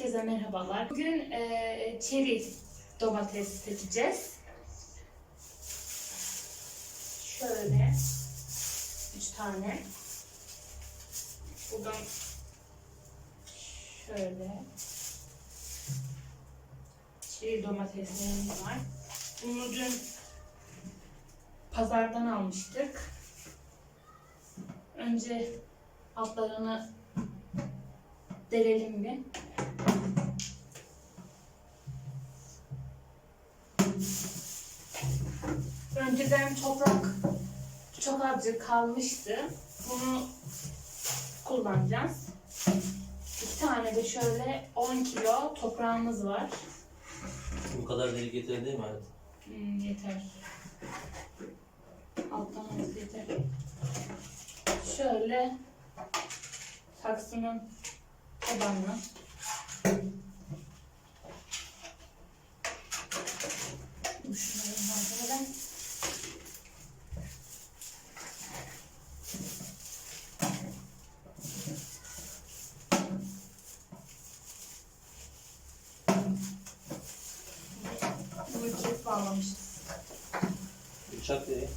Herkese merhabalar. Bugün e, çeri domates seçeceğiz. Şöyle üç tane. Buradan şöyle çeri domateslerimiz var. Bunu dün pazardan almıştık. Önce altlarını delelim bir. Önceden toprak çok azıcık kalmıştı. Bunu kullanacağız. İki tane de şöyle 10 kilo toprağımız var. Bu kadar deli getirir değil mi hayat? Hmm, yeter. Alttan az yeter. Şöyle saksının tabanına Şunları malzemeden Bunu kilit bağlamışız. Bıçak. Şöyle.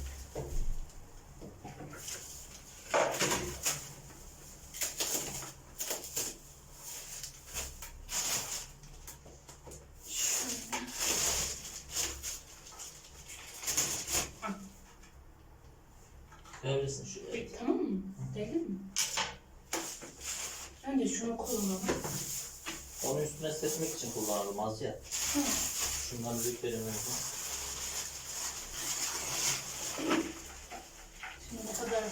Verebilirsin şuraya. Tamam mı? Değil mi? Önce şunu kullanalım. Onu üstüne serpmek için kullanalım az ya. Hı. Şundan büyük verelim önce. Şimdi ne kadar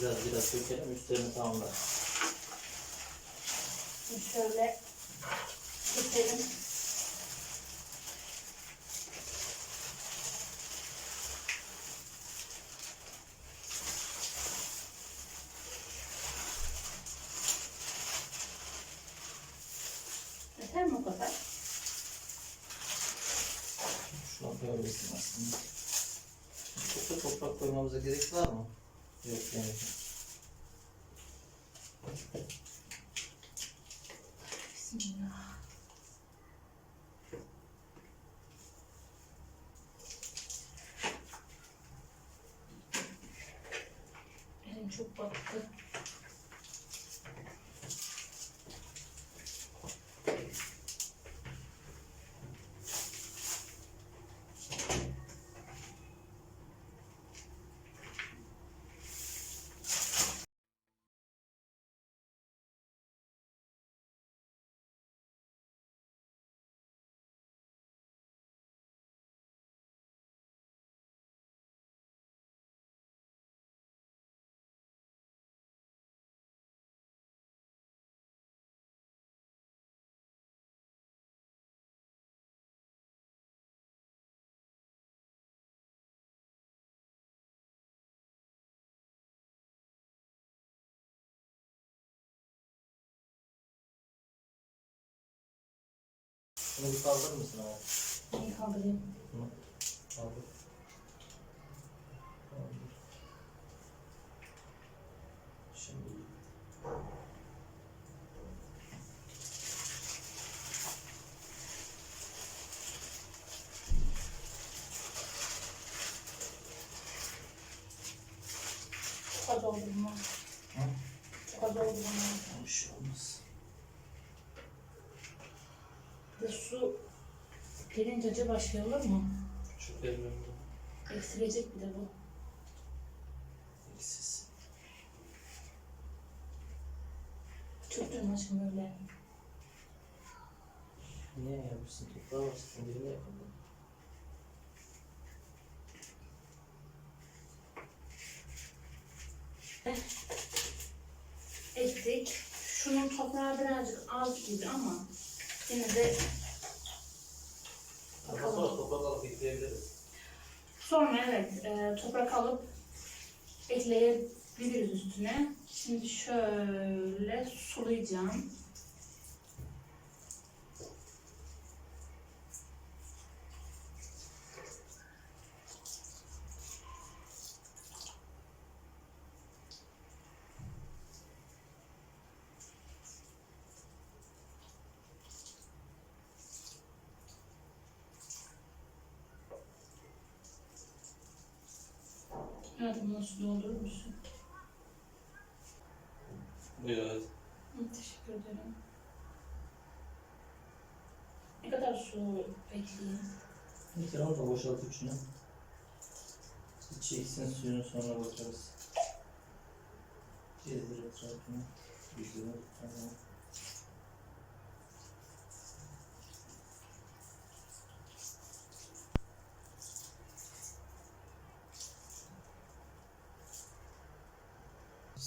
Biraz biraz dökelim üstlerini tamamlar. Şimdi şöyle keselim. Yeter mi o kadar? Şuna koyabilirsin aslında. Çok da toprak koymamıza gerek var mı? Yok yani. Bismillah. Elim çok battı. Şunu bir kaldırır mısın abi? Neyi kaldırayım? Kaldır. Kaldır. Şimdi Çok az oldu bunlar. Hı? Çok az oldu bunlar. bir şey olmaz. Bir de su şey olur mu? Çok ellerimde. Eksilecek bir de bu. Eksiz. Çöktürme aşkım öyle. Niye yapmışsın? Toprağa bastın. Birine yapalım. Ektik. Şunun toprağı birazcık az gibi ama yine de Ondan sonra toprak alıp ekleyebiliriz. sonra evet e, toprak alıp ekleyebiliriz üstüne. Şimdi şöyle sulayacağım. Hayatım nasıl doldurur musun? Hı, teşekkür ederim. Ne kadar su bekleyeyim? Getir onu da boşalt içine. İçeceksin suyunu sonra bakarız. Gezdir etrafını. Güzel. Tamam.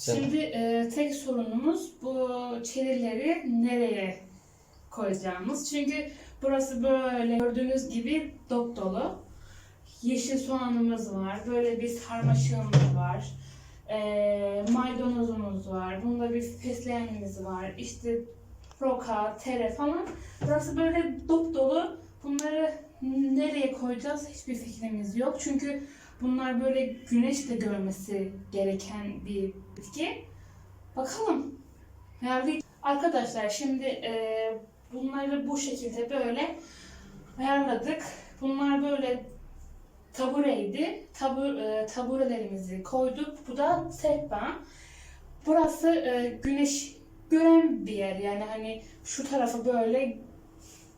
Şimdi e, tek sorunumuz bu çerileri nereye koyacağımız. Çünkü burası böyle gördüğünüz gibi dop dolu. Yeşil soğanımız var. Böyle bir sarmaşığımız var. E, maydanozumuz var. Bunda bir fesleğenimiz var. İşte roka, tere falan. Burası böyle dop dolu. Bunları nereye koyacağız hiçbir fikrimiz yok. Çünkü bunlar böyle güneş de görmesi gereken bir bitki. Bakalım. Herhalde arkadaşlar şimdi e, bunları bu şekilde böyle ayarladık. Bunlar böyle tabureydi. Tabu, e, taburelerimizi koyduk. Bu da sehpa. Burası e, güneş gören bir yer. Yani hani şu tarafı böyle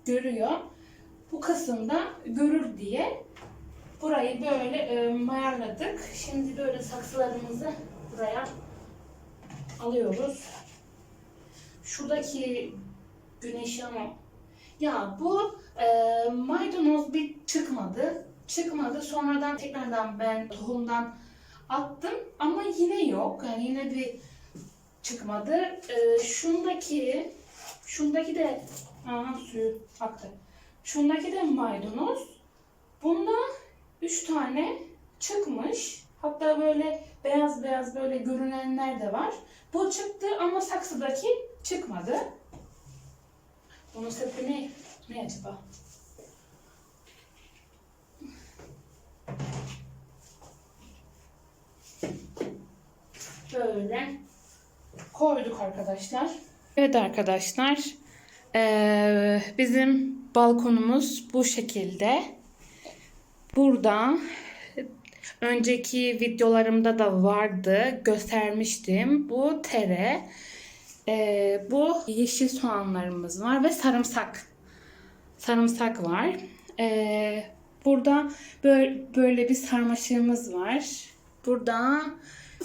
görüyor. Bu kısımda görür diye burayı böyle e, mayarladık. Şimdi böyle saksılarımızı buraya alıyoruz. Şuradaki güneşi ama ya bu e, maydanoz bir çıkmadı. Çıkmadı. Sonradan tekrardan ben tohumdan attım ama yine yok. Yani yine bir çıkmadı. E, şundaki şundaki de aa, suyu aktı. Şundaki de maydanoz. Bunda üç tane çıkmış. Hatta böyle beyaz beyaz böyle görünenler de var. Bu çıktı ama saksıdaki çıkmadı. Bunun sebebi ne? Ne acaba? Böyle koyduk arkadaşlar. Evet arkadaşlar. Ee, bizim balkonumuz bu şekilde. Burada önceki videolarımda da vardı. Göstermiştim. Bu tere. Ee, bu yeşil soğanlarımız var ve sarımsak. Sarımsak var. Ee, burada böyle, böyle bir sarmaşığımız var. Burada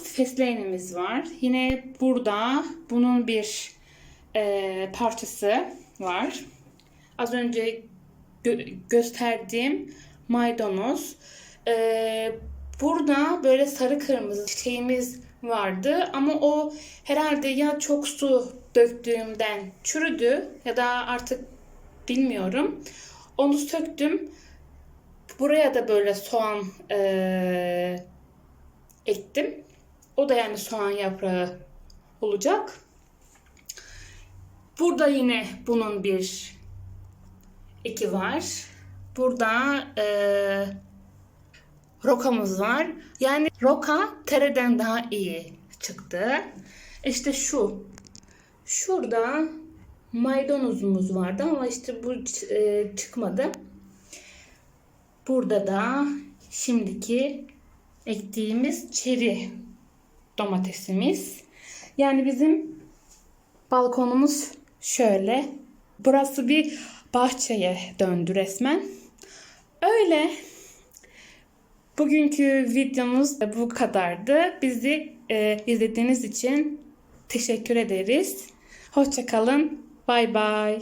fesleğenimiz var. Yine burada bunun bir e, parçası var. Az önce gö- gösterdiğim maydanoz. Ee, burada böyle sarı kırmızı çiçeğimiz vardı ama o herhalde ya çok su döktüğümden çürüdü ya da artık bilmiyorum. Onu söktüm. Buraya da böyle soğan ee, ektim. O da yani soğan yaprağı olacak. Burada yine bunun bir eki var. Burada eee rokamız var. Yani roka tereden daha iyi çıktı. İşte şu. Şurada maydanozumuz vardı ama işte bu e, çıkmadı. Burada da şimdiki ektiğimiz çeri domatesimiz. Yani bizim balkonumuz şöyle. Burası bir bahçeye döndü resmen. Öyle. Bugünkü videomuz bu kadardı. Bizi e, izlediğiniz için teşekkür ederiz. Hoşçakalın. Bay bay.